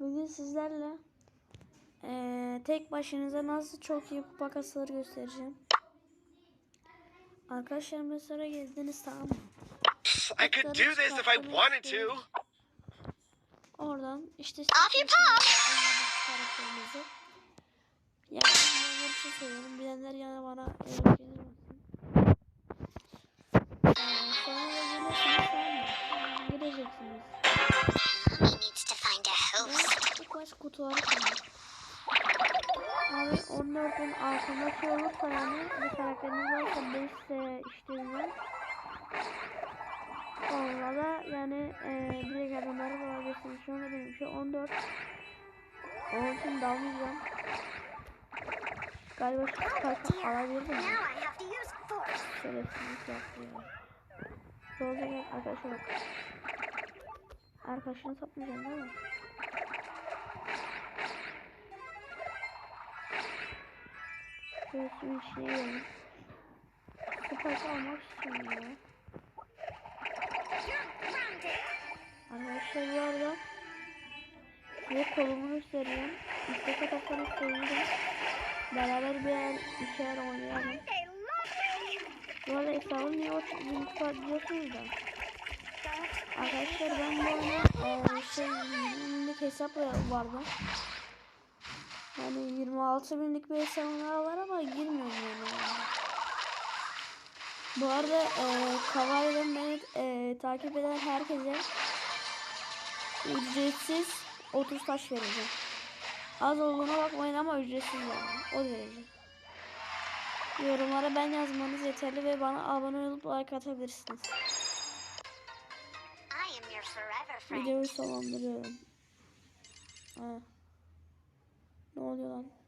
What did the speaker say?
Bugün sizlerle eee, tek başınıza nasıl çok iyi kupa kasıları göstereceğim. Arkadaşlar mesela gezdiniz tamam mı? I could do this if I wanted to. Oradan işte oynadığınız karakterinizi. Yani bilenler için söylüyorum. Bilenler yani bana misin? Eee, host. Bu kaç kutuları kaldı. Abi 14'ün altındaki olursa yani bir karakteriniz varsa 5 ise işte bilmem. Onunla da yani e, direkt adamları bulabilirsiniz. Şu anda benim şu 14. Onun için dalmayacağım. Galiba şu to use force. Şerefsizlik yaptı ya. Solda gel arkadaşa bak. Arkadaşını satmayacaksın değil mi? Girelim. Bu parça almak istiyorum ya. Arkadaşlar bu arada size kolumu gösteriyorum. İstek atarsanız sevinirim. Beraber bir yer, iki yer oynayalım. Bu arada hesabım niye o kupa diyorsunuz da. Arkadaşlar ben bu arada e, şey hesap vardı. Yani 26 binlik bir hesabım var ama girmiyorum yani. Bu arada e, Kavai'den beni e, takip eden herkese ücretsiz 30 taş vereceğim. Az olduğuna bakmayın ama ücretsiz yani. O derece. Yorumlara ben yazmanız yeterli ve bana abone olup like atabilirsiniz. Videoyu sonlandırıyorum. Ha. 然后就